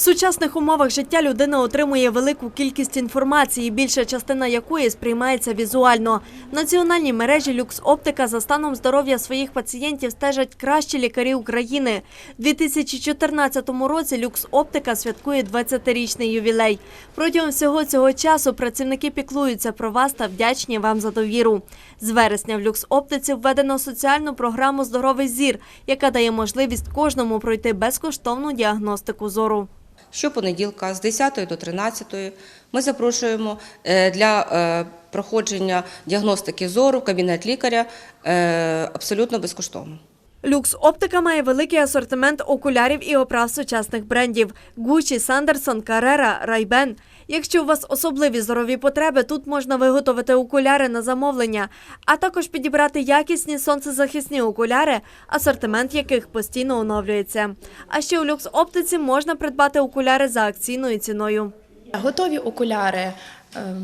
В сучасних умовах життя людина отримує велику кількість інформації, більша частина якої сприймається візуально. В національній мережі Люкс Оптика за станом здоров'я своїх пацієнтів стежать кращі лікарі України. У 2014 році Люкс Оптика святкує 20-річний ювілей. Протягом всього цього часу працівники піклуються про вас та вдячні вам за довіру. З вересня в Люкс Оптиці введено соціальну програму Здоровий зір, яка дає можливість кожному пройти безкоштовну діагностику зору. Щопонеділка з 10 до 13 ми запрошуємо е, для е, проходження діагностики зору кабінет лікаря е, абсолютно безкоштовно. Люкс Оптика має великий асортимент окулярів і оправ сучасних брендів Gucci, Sanderson, Carrera, Ray-Ban. Якщо у вас особливі зорові потреби, тут можна виготовити окуляри на замовлення, а також підібрати якісні сонцезахисні окуляри, асортимент яких постійно оновлюється. А ще у Люкс Оптиці можна придбати окуляри за акційною ціною. Готові окуляри е,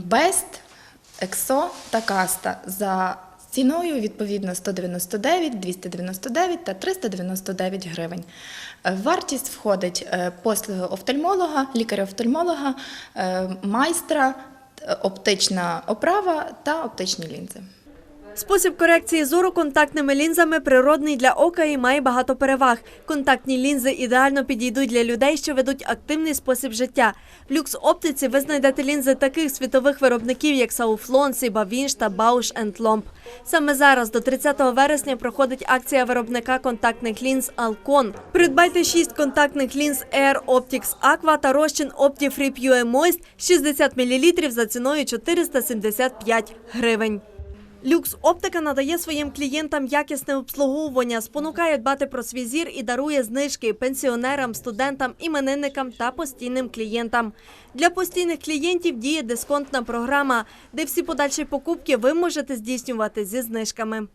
Best, EXO та Каста за ціною відповідно 199, 299 та 399 гривень. Е, Вартість входить е, послуги офтальмолога, лікаря-офтальмолога, е, майстра, оптична оправа та оптичні лінзи. Спосіб корекції зору контактними лінзами природний для ока і має багато переваг. Контактні лінзи ідеально підійдуть для людей, що ведуть активний спосіб життя. В люкс оптиці ви знайдете лінзи таких світових виробників, як Сауфлон, Сібавінш та Bausch Lomb. Саме зараз, до 30 вересня, проходить акція виробника контактних лінз Alcon. Придбайте 6 контактних лінз Air Optics Aqua та розчин Optifree Pure Moist 60 мл за ціною 475 гривень. Люкс Оптика надає своїм клієнтам якісне обслуговування, спонукає дбати про свій зір і дарує знижки пенсіонерам, студентам, іменинникам та постійним клієнтам. Для постійних клієнтів діє дисконтна програма, де всі подальші покупки ви можете здійснювати зі знижками.